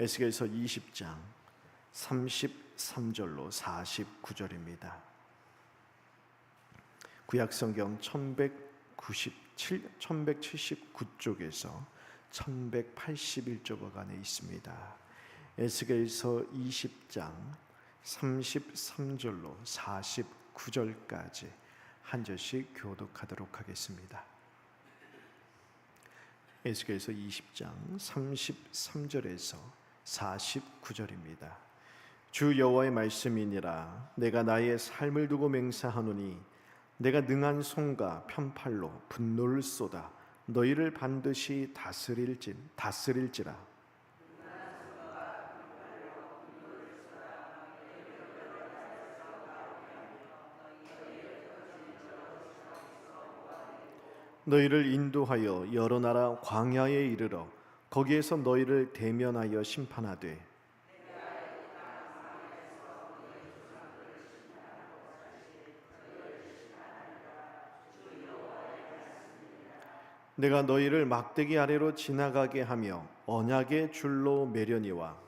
에스겔서 20장 33절로 49절입니다. 구약 성경 1197 1179쪽에서 1181쪽간에 있습니다. 에스겔서 20장 33절로 49절까지 한 절씩 교독하도록 하겠습니다. 에스겔서 20장 33절에서 49절입니다. 주 여호와의 말씀이니라 내가 나의 삶을 두고 맹세하노니 내가 능한 손과 편팔로 분노를 쏟아 너희를 반드시 다스릴진 다스릴지라 너희를 인도하여 여러 나라 광야에 이르러 거기에서 너희를 대면하여 심판하되. 내가 너희를 막대기 아래로 지나가게 하며 언약의 줄로 매려니와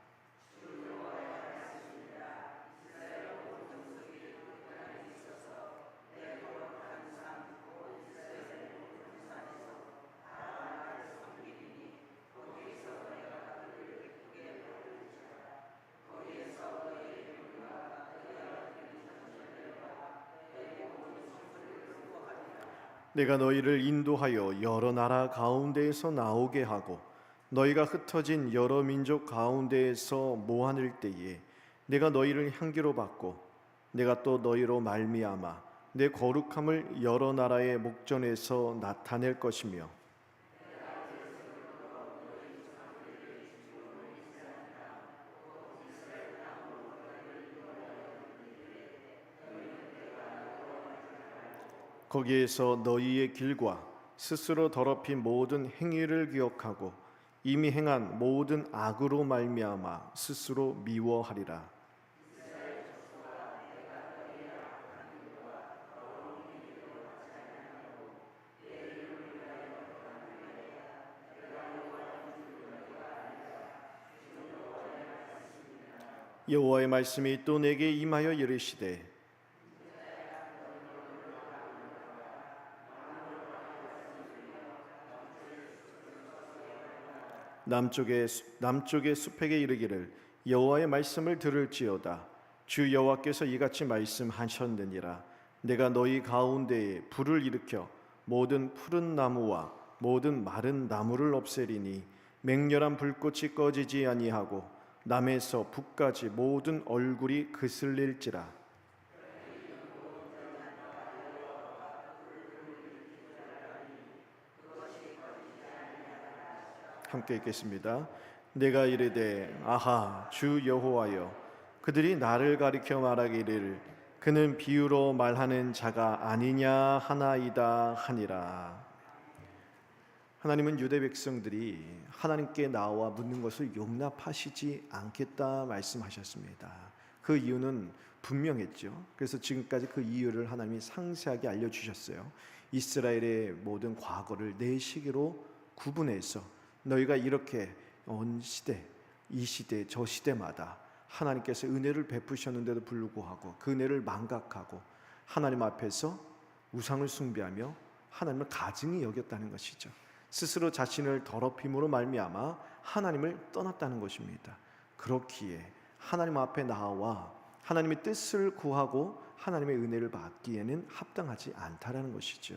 내가 너희를 인도하여 여러 나라 가운데에서 나오게 하고 너희가 흩어진 여러 민족 가운데에서 모아낼 때에 내가 너희를 향기로 받고 내가 또 너희로 말미암아 내 거룩함을 여러 나라의 목전에서 나타낼 것이며 거기에서 너희의 길과 스스로 더럽힌 모든 행위를 기억하고 이미 행한 모든 악으로 말미암아 스스로 미워하리라. 여호와의 말씀이 또 내게 임하여 이르시되 남쪽의 수- 남쪽의 숲에게 이르기를 여호와의 말씀을 들을지어다. 주 여호와께서 이같이 말씀하셨느니라. 내가 너희 가운데에 불을 일으켜 모든 푸른 나무와 모든 마른 나무를 없애리니 맹렬한 불꽃이 꺼지지 아니하고 남에서 북까지 모든 얼굴이 그슬릴지라 함께 읽겠습니다. 내가 이르되 아하 주 여호와여 그들이 나를 가리켜 말하기를 그는 비유로 말하는 자가 아니냐 하나이다 하니라. 하나님은 유대 백성들이 하나님께 나와 묻는 것을 용납하시지 않겠다 말씀하셨습니다. 그 이유는 분명했죠. 그래서 지금까지 그 이유를 하나님이 상세하게 알려주셨어요. 이스라엘의 모든 과거를 네 시기로 구분해서 너희가 이렇게 온 시대, 이 시대, 저 시대마다 하나님께서 은혜를 베푸셨는데도 불구하고 그 은혜를 망각하고 하나님 앞에서 우상을 숭배하며 하나님을 가증히 여겼다는 것이죠. 스스로 자신을 더럽힘으로 말미암아 하나님을 떠났다는 것입니다. 그렇기에 하나님 앞에 나와 하나님의 뜻을 구하고 하나님의 은혜를 받기에는 합당하지 않다라는 것이죠.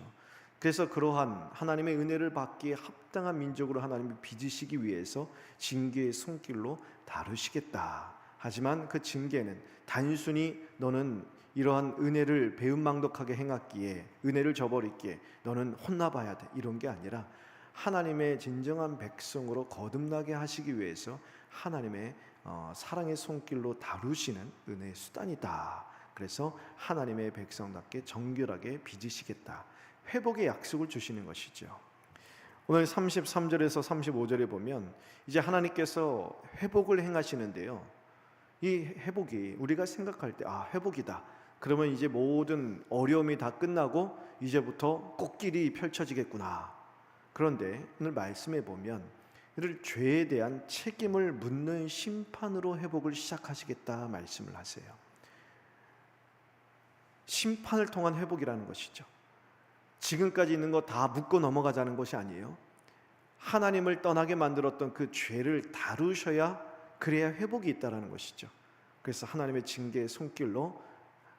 그래서 그러한 하나님의 은혜를 받기에 합당한 민족으로 하나님을 빚으시기 위해서 징계의 손길로 다루시겠다. 하지만 그 징계는 단순히 너는 이러한 은혜를 배은망덕하게 행했기에 은혜를 저버렸기에 너는 혼나봐야 돼 이런 게 아니라 하나님의 진정한 백성으로 거듭나게 하시기 위해서 하나님의 어, 사랑의 손길로 다루시는 은혜의 수단이다. 그래서 하나님의 백성답게 정결하게 빚으시겠다. 회복의 약속을 주시는 것이죠. 오늘 33절에서 35절에 보면 이제 하나님께서 회복을 행하시는데요. 이 회복이 우리가 생각할 때 아, 회복이다. 그러면 이제 모든 어려움이 다 끝나고 이제부터 꽃길이 펼쳐지겠구나. 그런데 오늘 말씀에 보면 이를 죄에 대한 책임을 묻는 심판으로 회복을 시작하시겠다 말씀을 하세요. 심판을 통한 회복이라는 것이죠. 지금까지 있는 거 다 묻고 넘어가자는 것이 아니에요. 하나님을 떠나게 만들었던 그 죄를 다루셔야 그래야 회복이 있다라는 것이죠. 그래서 하나님의 징계의 손길로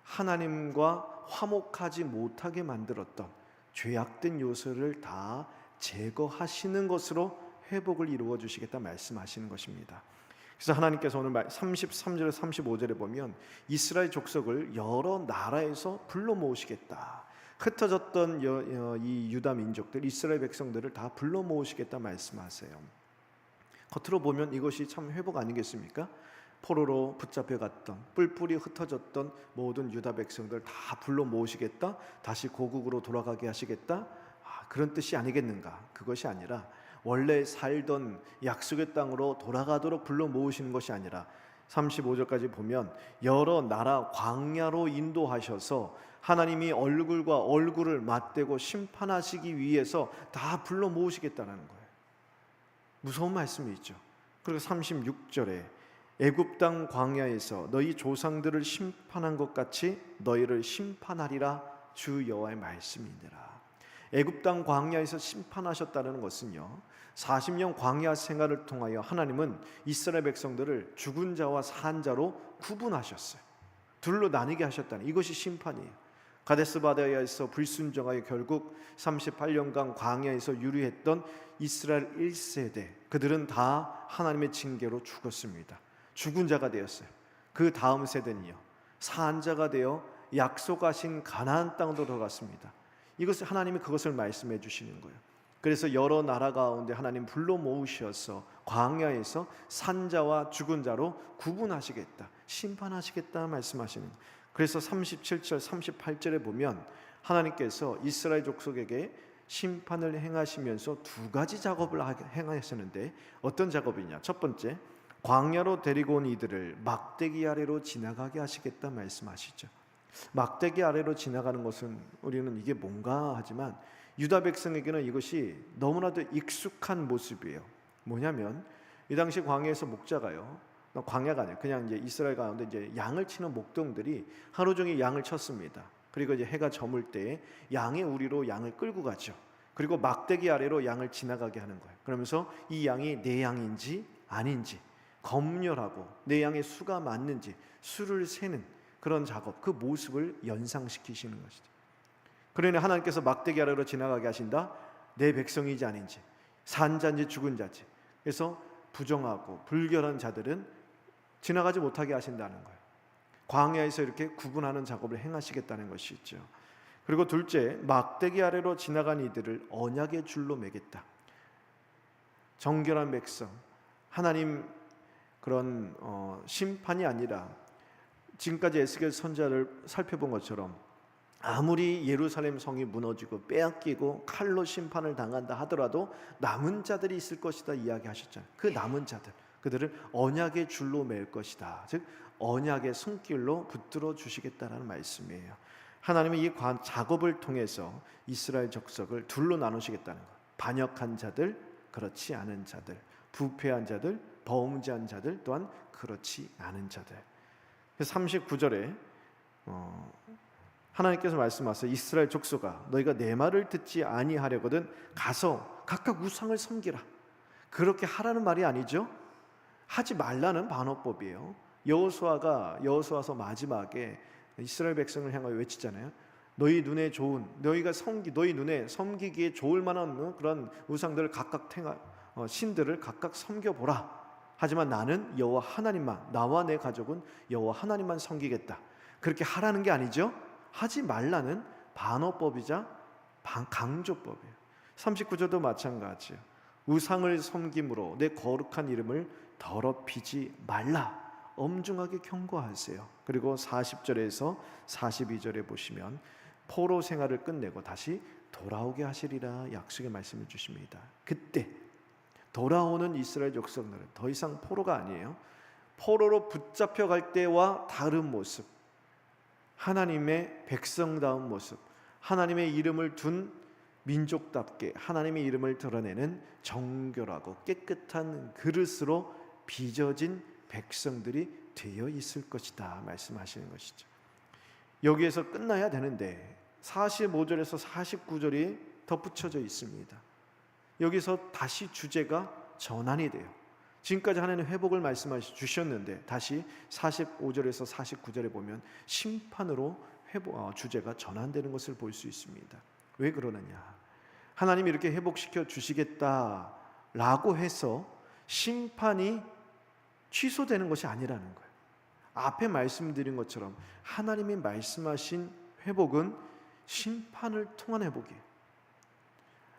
하나님과 화목하지 못하게 만들었던 죄악된 요소를 다 제거하시는 것으로 회복을 이루어 주시겠다 말씀하시는 것입니다. 그래서 하나님께서 오늘 33절 35절에 보면 이스라엘 족속을 여러 나라에서 불러 모으시겠다. 흩어졌던 여- 여- 이 유다 민족들 이스라엘 백성들을 다 불러 모으시겠다 말씀하세요. 겉으로 보면 이것이 참 회복 아니겠습니까? 포로로 붙잡혀 갔던 뿔뿔이 흩어졌던 모든 유다 백성들 다 불러 모으시겠다. 다시 고국으로 돌아가게 하시겠다. 아, 그런 뜻이 아니겠는가? 그것이 아니라 원래 살던 약속의 땅으로 돌아가도록 불러 모으시는 것이 아니라 35절까지 보면 여러 나라 광야로 인도하셔서 하나님이 얼굴과 얼굴을 맞대고 심판하시기 위해서 다 불러 모으시겠다는 거예요. 무서운 말씀이 있죠. 그리고 36절에 애굽 땅 광야에서 너희 조상들을 심판한 것 같이 너희를 심판하리라 주 여호와의 말씀이니라. 애굽 땅 광야에서 심판하셨다는 것은요. 40년 광야 생활을 통하여 하나님은 이스라엘 백성들을 죽은 자와 산 자로 구분하셨어요. 둘로 나뉘게 하셨다는 이것이 심판이에요. 가데스 바다야에서 불순종하여 결국 38년간 광야에서 유리했던 이스라엘 1세대 그들은 다 하나님의 징계로 죽었습니다. 죽은 자가 되었어요. 그 다음 세대는요. 산 자가 되어 약속하신 가나안 땅으로 들어갔습니다. 이것을 하나님이 그것을 말씀해 주시는 거예요. 그래서 여러 나라 가운데 하나님 불러 모으셔서 광야에서 산자와 죽은 자로 구분하시겠다. 심판하시겠다 말씀하시는. 그래서 37절 38절에 보면 하나님께서 이스라엘 족속에게 심판을 행하시면서 두 가지 작업을 행하셨는데 어떤 작업이냐? 첫 번째, 광야로 데리고 온 이들을 막대기 아래로 지나가게 하시겠다 말씀하시죠. 막대기 아래로 지나가는 것은 우리는 이게 뭔가 하지만 유다 백성에게는 이것이 너무나도 익숙한 모습이에요. 뭐냐면 이 당시 광야에서 목자가요. 광야가 아니에요. 그냥 이제 이스라엘 가운데 이제 양을 치는 목동들이 하루 종일 양을 쳤습니다. 그리고 이제 해가 저물 때 양의 우리로 양을 끌고 가죠. 그리고 막대기 아래로 양을 지나가게 하는 거예요. 그러면서 이 양이 내 양인지 아닌지 검열하고 내 양의 수가 맞는지 수를 세는 그런 작업, 그 모습을 연상시키시는 것이죠. 그러니 하나님께서 막대기 아래로 지나가게 하신다. 내 백성이지 아닌지, 산 자인지 죽은 자지. 그래서 부정하고 불결한 자들은 지나가지 못하게 하신다는 거예요. 광야에서 이렇게 구분하는 작업을 행하시겠다는 것이 있죠. 그리고 둘째, 막대기 아래로 지나간 이들을 언약의 줄로 매겠다. 정결한 백성, 하나님 그런 어, 심판이 아니라 지금까지 에스겔 선자를 살펴본 것처럼 아무리 예루살렘 성이 무너지고 빼앗기고 칼로 심판을 당한다 하더라도 남은 자들이 있을 것이다 이야기하셨잖아요. 그 남은 자들 그들을 언약의 줄로 맬 것이다. 즉 언약의 손길로 붙들어 주시겠다라는 말씀이에요. 하나님은 이 관, 작업을 통해서 이스라엘 적석을 둘로 나누시겠다는 것. 반역한 자들, 그렇지 않은 자들, 부패한 자들, 범죄한 자들, 또한 그렇지 않은 자들. 39절에 어, 하나님께서 말씀하세요. 이스라엘 족속아, 너희가 내 말을 듣지 아니하려거든 가서 각각 우상을 섬기라. 그렇게 하라는 말이 아니죠. 하지 말라는 반어법이에요. 여호수아가 여호수아서 마지막에 이스라엘 백성을 향하여 외치잖아요. 너희 눈에 좋은 너희가 섬기 너희 눈에 섬기기에 좋을 만한 그런 우상들을 각각 행하 어, 신들을 각각 섬겨 보라. 하지만 나는 여호와 하나님만 나와 내 가족은 여호와 하나님만 섬기겠다. 그렇게 하라는 게 아니죠. 하지 말라는 반어법이자 반- 강조법이에요. 39절도 마찬가지예요. 우상을 섬김으로 내 거룩한 이름을 더럽히지 말라. 엄중하게 경고하세요. 그리고 40절에서 42절에 보시면 포로 생활을 끝내고 다시 돌아오게 하시리라 약속의 말씀을 주십니다. 그때 돌아오는 이스라엘 족속들은 더 이상 포로가 아니에요. 포로로 붙잡혀 갈 때와 다른 모습. 하나님의 백성다운 모습. 하나님의 이름을 둔 민족답게 하나님의 이름을 드러내는 정결하고 깨끗한 그릇으로 빚어진 백성들이 되어 있을 것이다 말씀하시는 것이죠. 여기에서 끝나야 되는데 45절에서 49절이 덧붙여져 있습니다. 여기서 다시 주제가 전환이 돼요. 지금까지 하나님 회복을 말씀하시 주셨는데 다시 45절에서 49절에 보면 심판으로 회복 어, 주제가 전환되는 것을 볼 수 있습니다. 왜 그러느냐? 하나님이 이렇게 회복시켜 주시겠다라고 해서 심판이 취소되는 것이 아니라는 거예요. 앞에 말씀드린 것처럼 하나님이 말씀하신 회복은 심판을 통한 회복이에요.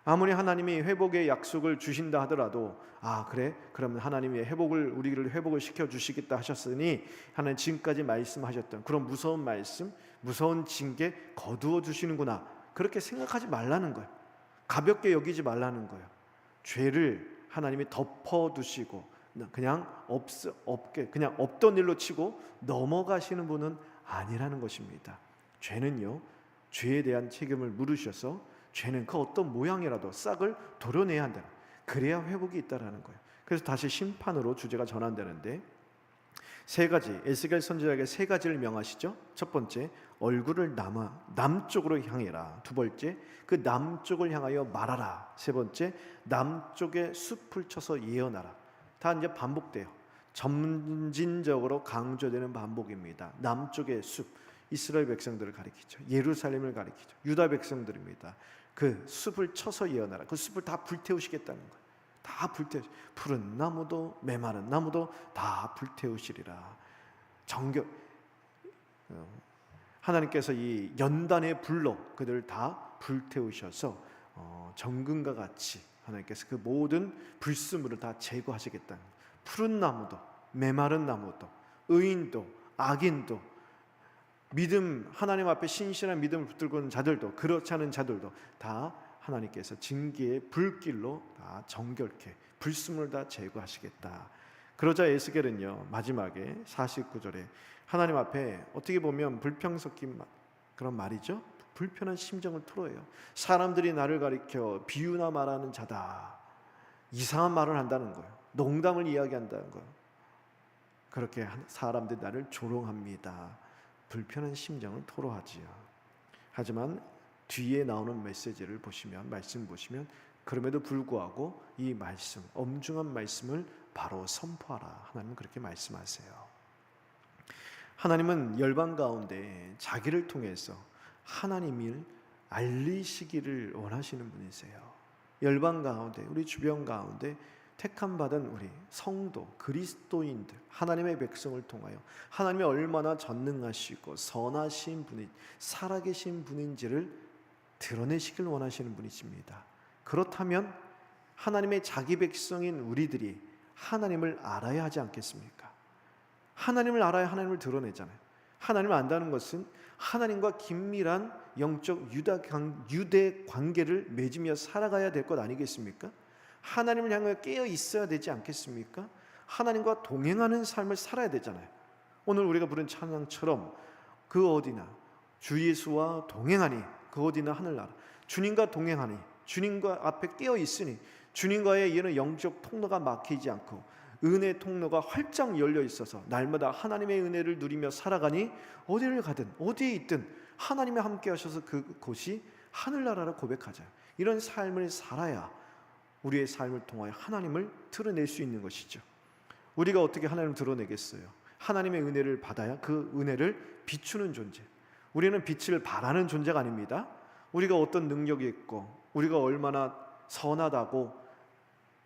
아무리 하나님이 회복의 약속을 주신다 하더라도 아 그래? 그러면 하나님이 회복을 우리를 회복을 시켜 주시겠다 하셨으니 하나님 지금까지 말씀하셨던 그런 무서운 말씀 무서운 징계 거두어 주시는구나. 그렇게 생각하지 말라는 거예요. 가볍게 여기지 말라는 거예요. 죄를 하나님이 덮어 두시고 그냥 없 없게 그냥 없던 일로 치고 넘어가시는 분은 아니라는 것입니다. 죄는요 죄에 대한 책임을 물으셔서 죄는 그 어떤 모양이라도 싹을 도려내야 한다. 그래야 회복이 있다라는 거예요. 그래서 다시 심판으로 주제가 전환되는데 세 가지 에스겔 선지자에게 세 가지를 명하시죠. 첫 번째 얼굴을 남아 남쪽으로 향해라. 두 번째 그 남쪽을 향하여 말하라. 세 번째 남쪽에 숲을 쳐서 예언하라. 다 이제 반복돼요. 점진적으로 강조되는 반복입니다. 남쪽의 숲 이스라엘 백성들을 가리키죠. 예루살렘을 가리키죠. 유다 백성들입니다. 그 숲을 쳐서 예언하라. 그 숲을 다 불태우시겠다는 거예요. 다 불태우. 푸른 나무도 메마른 나무도 다 불태우시리라. 정결. 어, 하나님께서 이 연단의 불로 그들을 다 불태우셔서 어, 정금과 같이 하나님께서 그 모든 불순물을 다 제거하시겠다는 거예요. 푸른 나무도 메마른 나무도 의인도 악인도 믿음 하나님 앞에 신실한 믿음을 붙들고 있는 자들도 그렇지 않은 자들도 다 하나님께서 징계의 불길로 다 정결케 불순을 다 제거하시겠다. 그러자 에스겔은요 마지막에 49절에 하나님 앞에 어떻게 보면 불평 섞인 그런 말이죠. 불편한 심정을 토로해요. 사람들이 나를 가리켜 비유나 말하는 자다. 이상한 말을 한다는 거예요. 농담을 이야기한다는 거예요. 그렇게 사람들이 나를 조롱합니다. 불편한 심정을 토로하지요. 하지만 뒤에 나오는 메시지를 보시면 말씀 보시면 그럼에도 불구하고 이 말씀 엄중한 말씀을 바로 선포하라. 하나님은 그렇게 말씀하세요. 하나님은 열방 가운데 자기를 통해서 하나님을 알리시기를 원하시는 분이세요. 열방 가운데 우리 주변 가운데 택함 받은 우리 성도 그리스도인들 하나님의 백성을 통하여 하나님이 얼마나 전능하시고 선하신 분이 살아계신 분인지를 드러내시길 원하시는 분이십니다. 그렇다면 하나님의 자기 백성인 우리들이 하나님을 알아야 하지 않겠습니까? 하나님을 알아야 하나님을 드러내잖아요. 하나님을 안다는 것은 하나님과 긴밀한 영적 유대 관계를 맺으며 살아가야 될 것 아니겠습니까? 하나님을 향해 깨어 있어야 되지 않겠습니까? 하나님과 동행하는 삶을 살아야 되잖아요. 오늘 우리가 부른 찬양처럼 그 어디나 주 예수와 동행하니 그 어디나 하늘나라 주님과 동행하니 주님과 앞에 깨어 있으니 주님과의 이는 영적 통로가 막히지 않고 은혜 통로가 활짝 열려 있어서 날마다 하나님의 은혜를 누리며 살아가니 어디를 가든 어디에 있든 하나님이 함께 하셔서 그곳이 하늘나라라 고백하자. 이런 삶을 살아야 우리의 삶을 통하여 하나님을 드러낼 수 있는 것이죠. 우리가 어떻게 하나님을 드러내겠어요? 하나님의 은혜를 받아야 그 은혜를 비추는 존재. 우리는 빛을 발하는 존재가 아닙니다. 우리가 어떤 능력이 있고 우리가 얼마나 선하다고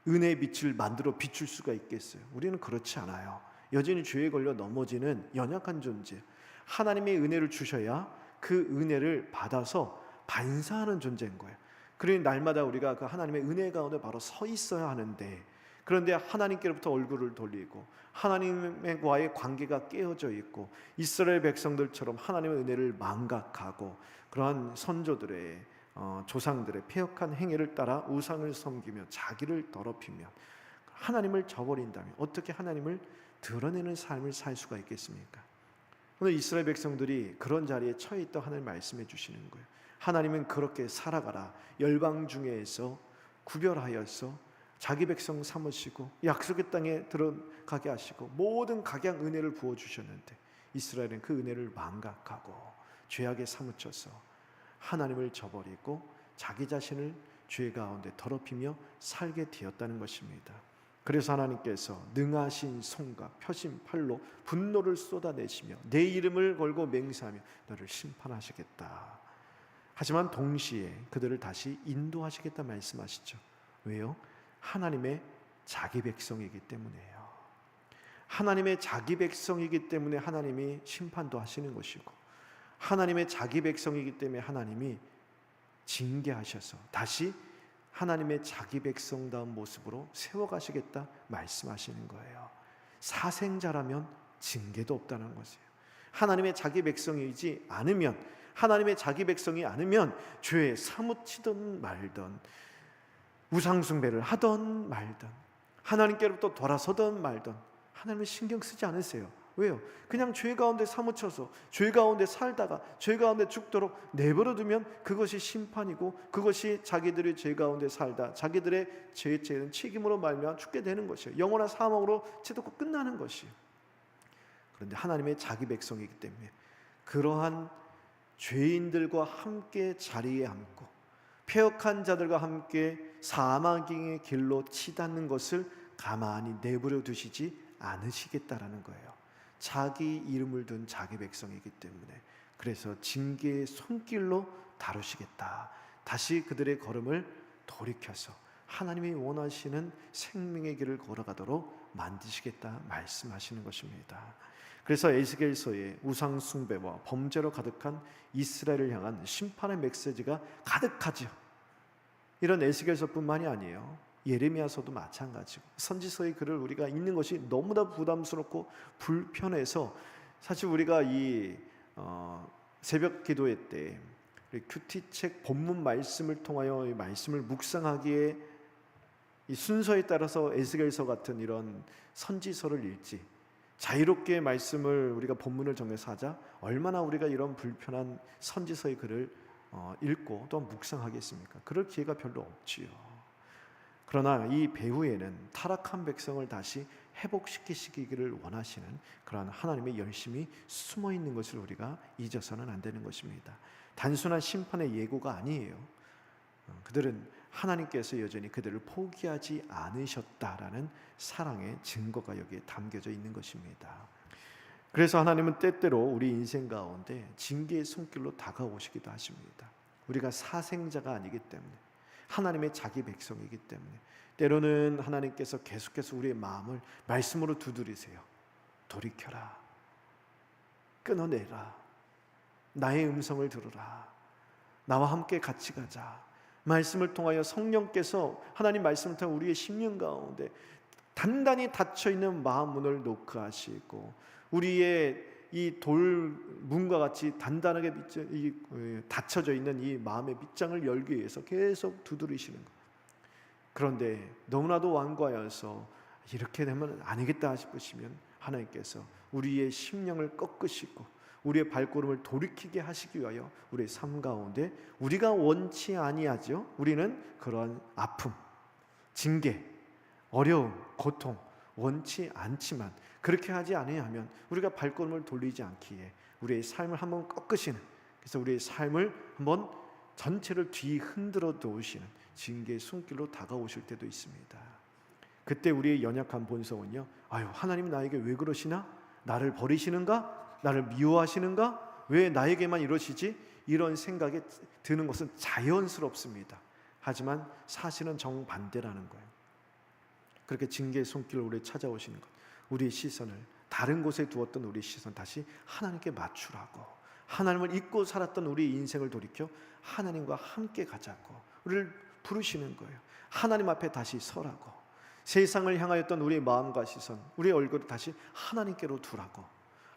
은혜의 빛을 만들어 비출 수가 있겠어요? 우리는 그렇지 않아요. 여전히 죄에 걸려 넘어지는 연약한 존재. 하나님의 은혜를 주셔야 그 은혜를 받아서 반사하는 존재인 거예요. 그러니 날마다 우리가 그 하나님의 은혜 가운데 바로 서 있어야 하는데 그런데 하나님께로부터 얼굴을 돌리고 하나님과의 관계가 깨어져 있고 이스라엘 백성들처럼 하나님의 은혜를 망각하고 그러한 선조들의 어, 조상들의 폐역한 행위를 따라 우상을 섬기며 자기를 더럽히며 하나님을 저버린다면 어떻게 하나님을 드러내는 삶을 살 수가 있겠습니까? 오늘 이스라엘 백성들이 그런 자리에 처해 있다 하늘 말씀해 주시는 거예요. 하나님은 그렇게 살아가라. 열방 중에서 구별하여서 자기 백성 삼으시고 약속의 땅에 들어가게 하시고 모든 각양 은혜를 부어 주셨는데 이스라엘은 그 은혜를 망각하고 죄악에 사무쳐서 하나님을 저버리고 자기 자신을 죄 가운데 더럽히며 살게 되었다는 것입니다. 그래서 하나님께서 능하신 손과 펴신 팔로 분노를 쏟아내시며 내 이름을 걸고 맹세하며 너를 심판하시겠다. 하지만 동시에 그들을 다시 인도하시겠다 말씀하시죠. 왜요? 하나님의 자기 백성이기 때문에요. 하나님의 자기 백성이기 때문에 하나님이 심판도 하시는 것이고 하나님의 자기 백성이기 때문에 하나님이 징계하셔서 다시 하나님의 자기 백성다운 모습으로 세워가시겠다 말씀하시는 거예요. 사생자라면 징계도 없다는 것이에요. 하나님의 자기 백성이지 않으면 하나님의 자기 백성이 않으면 죄에 사무치던 말던 우상숭배를 하던 말던 하나님께로부터 돌아서던 말던 하나님을 신경 쓰지 않으세요. 왜요? 그냥 죄 가운데 사무쳐서 죄 가운데 살다가 죄 가운데 죽도록 내버려 두면 그것이 심판이고 그것이 자기들의 죄 가운데 살다 자기들의 죄의 죄는 책임으로 말미암아 죽게 되는 것이에요. 영원한 사망으로 채도고 끝나는 것이에요. 그런데 하나님의 자기 백성이기 때문에 그러한 죄인들과 함께 자리에 앉고 폐역한 자들과 함께 사망의 길로 치닫는 것을 가만히 내버려 두시지 않으시겠다라는 거예요. 자기 이름을 둔 자기 백성이기 때문에 그래서 징계의 손길로 다루시겠다. 다시 그들의 걸음을 돌이켜서 하나님이 원하시는 생명의 길을 걸어가도록 만드시겠다 말씀하시는 것입니다. 그래서 에스겔서에 우상 숭배와 범죄로 가득한 이스라엘을 향한 심판의 메시지가 가득하죠. 이런 에스겔서뿐만이 아니에요. 예레미야서도 마찬가지고 선지서의 글을 우리가 읽는 것이 너무나 부담스럽고 불편해서 사실 우리가 이 어, 새벽 기도회 때 큐티책 본문 말씀을 통하여 이 말씀을 묵상하기에 이 순서에 따라서 에스겔서 같은 이런 선지서를 읽지 자유롭게 말씀을 우리가 본문을 정해서 하자 얼마나 우리가 이런 불편한 선지서의 글을 어, 읽고 또 묵상하겠습니까? 그럴 기회가 별로 없지요. 그러나 이 배후에는 타락한 백성을 다시 회복시키시기를 원하시는 그러한 하나님의 열심이 숨어 있는 것을 우리가 잊어서는 안 되는 것입니다. 단순한 심판의 예고가 아니에요. 어, 그들은 하나님께서 여전히 그들을 포기하지 않으셨다라는 사랑의 증거가 여기에 담겨져 있는 것입니다. 그래서 하나님은 때때로 우리 인생 가운데 징계의 손길로 다가오시기도 하십니다. 우리가 사생자가 아니기 때문에 하나님의 자기 백성이기 때문에 때로는 하나님께서 계속해서 우리의 마음을 말씀으로 두드리세요. 돌이켜라. 끊어내라. 나의 음성을 들으라. 나와 함께 같이 가자. 말씀을 통하여 성령께서 하나님 말씀을 통해 우리의 심령 가운데 단단히 닫혀 있는 마음 문을 노크하시고 우리의 이 돌 문과 같이 단단하게 어, 닫혀져 있는 이 마음의 밑장을 열기 위해서 계속 두드리시는 것. 그런데 너무나도 완고하여서 이렇게 되면 아니겠다 싶으시면 하나님께서 우리의 심령을 꺾으시고 우리의 발걸음을 돌이키게 하시기 위하여 우리의 삶 가운데 우리가 원치 아니하죠. 우리는 그러한 아픔, 징계, 어려움, 고통 원치 않지만 그렇게 하지 아니하면 우리가 발걸음을 돌리지 않기에 우리의 삶을 한번 꺾으시는 그래서 우리의 삶을 한번 전체를 뒤 흔들어 놓으시는 징계의 손길로 다가오실 때도 있습니다. 그때 우리의 연약한 본성은요. 아유, 하나님 나에게 왜 그러시나? 나를 버리시는가? 나를 미워하시는가? 왜 나에게만 이러시지? 이런 생각이 드는 것은 자연스럽습니다. 하지만 사실은 정반대라는 거예요. 그렇게 징계의 손길로 우리 찾아오시는 것. 우리의 시선을 다른 곳에 두었던 우리 시선 다시 하나님께 맞추라고 하나님을 잊고 살았던 우리 인생을 돌이켜 하나님과 함께 가자고 우리를 부르시는 거예요. 하나님 앞에 다시 서라고 세상을 향하였던 우리의 마음과 시선, 우리의 얼굴을 다시 하나님께로 두라고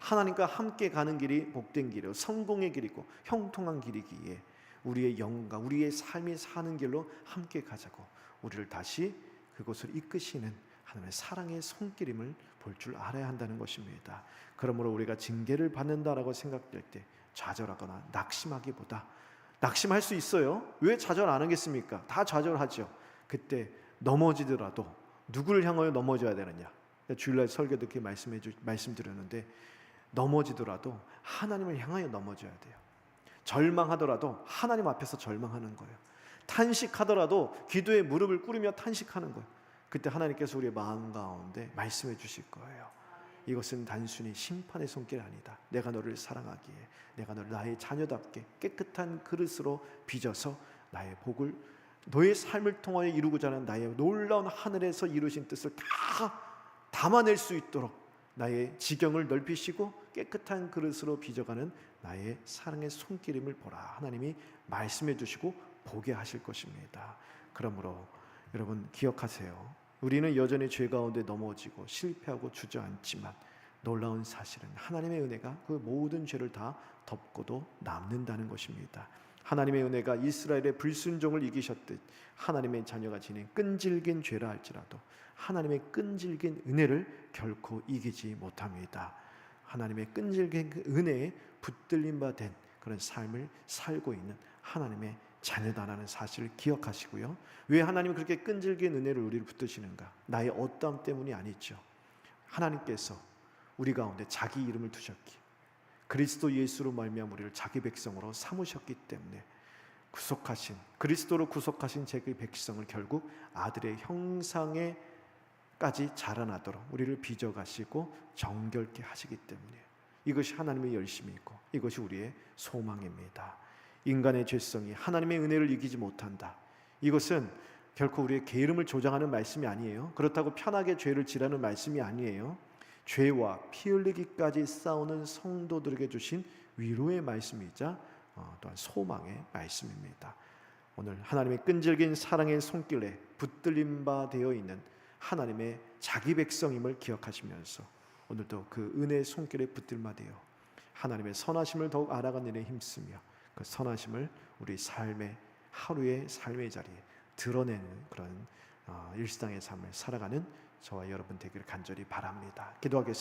하나님과 함께 가는 길이 복된 길이요 성공의 길이고 형통한 길이기에 우리의 영과 우리의 삶이 사는 길로 함께 가자고 우리를 다시 그곳을 이끄시는 하나님의 사랑의 손길임을 볼 줄 알아야 한다는 것입니다. 그러므로 우리가 징계를 받는다라고 생각될 때 좌절하거나 낙심하기보다 낙심할 수 있어요. 왜 좌절 안 하겠습니까? 다 좌절하죠. 그때 넘어지더라도 누구를 향하여 넘어져야 되느냐? 주일날 설교 듣기 말씀해 주 말씀드렸는데 넘어지더라도 하나님을 향하여 넘어져야 돼요. 절망하더라도 하나님 앞에서 절망하는 거예요. 탄식하더라도 기도에 무릎을 꿇으며 탄식하는 거예요. 그때 하나님께서 우리의 마음 가운데 말씀해 주실 거예요. 이것은 단순히 심판의 손길 아니다. 내가 너를 사랑하기에 내가 너를 나의 자녀답게 깨끗한 그릇으로 빚어서 나의 복을 너의 삶을 통하여 이루고자 하는 나의 놀라운 하늘에서 이루신 뜻을 다 담아낼 수 있도록 나의 지경을 넓히시고 깨끗한 그릇으로 빚어가는 나의 사랑의 손길임을 보라. 하나님이 말씀해 주시고 보게 하실 것입니다. 그러므로 여러분 기억하세요. 우리는 여전히 죄 가운데 넘어지고 실패하고 주저앉지만 놀라운 사실은 하나님의 은혜가 그 모든 죄를 다 덮고도 남는다는 것입니다. 하나님의 은혜가 이스라엘의 불순종을 이기셨듯 하나님의 자녀가 지닌 끈질긴 죄라 할지라도 하나님의 끈질긴 은혜를 결코 이기지 못합니다. 하나님의 끈질긴 그 은혜에 붙들림 바된 그런 삶을 살고 있는 하나님의 자녀다라는 사실을 기억하시고요. 왜 하나님이 그렇게 끈질긴 은혜를 우리를 붙드시는가? 나의 어떠함 때문이 아니죠. 하나님께서 우리 가운데 자기 이름을 두셨기 그리스도 예수로 말미암아 우리를 자기 백성으로 삼으셨기 때문에 구속하신 그리스도로 구속하신 자기 백성을 결국 아들의 형상에까지 자라나도록 우리를 빚어가시고 정결케 하시기 때문에 이것이 하나님의 열심이고 이것이 우리의 소망입니다. 인간의 죄성이 하나님의 은혜를 이기지 못한다. 이것은 결코 우리의 게으름을 조장하는 말씀이 아니에요. 그렇다고 편하게 죄를 지라는 말씀이 아니에요. 죄와 피 흘리기까지 싸우는 성도들에게 주신 위로의 말씀이자 어, 또한 소망의 말씀입니다. 오늘 하나님의 끈질긴 사랑의 손길에 붙들림 바 되어 있는 하나님의 자기 백성임을 기억하시면서 오늘도 그 은혜의 손길에 붙들마 되어 하나님의 선하심을 더욱 알아가는 일에 힘쓰며 그 선하심을 우리 삶의 하루의 삶의 자리에 드러내는 그런 어, 일상의 삶을 살아가는 저와 여러분 되기를 간절히 바랍니다. 기도하겠습니다.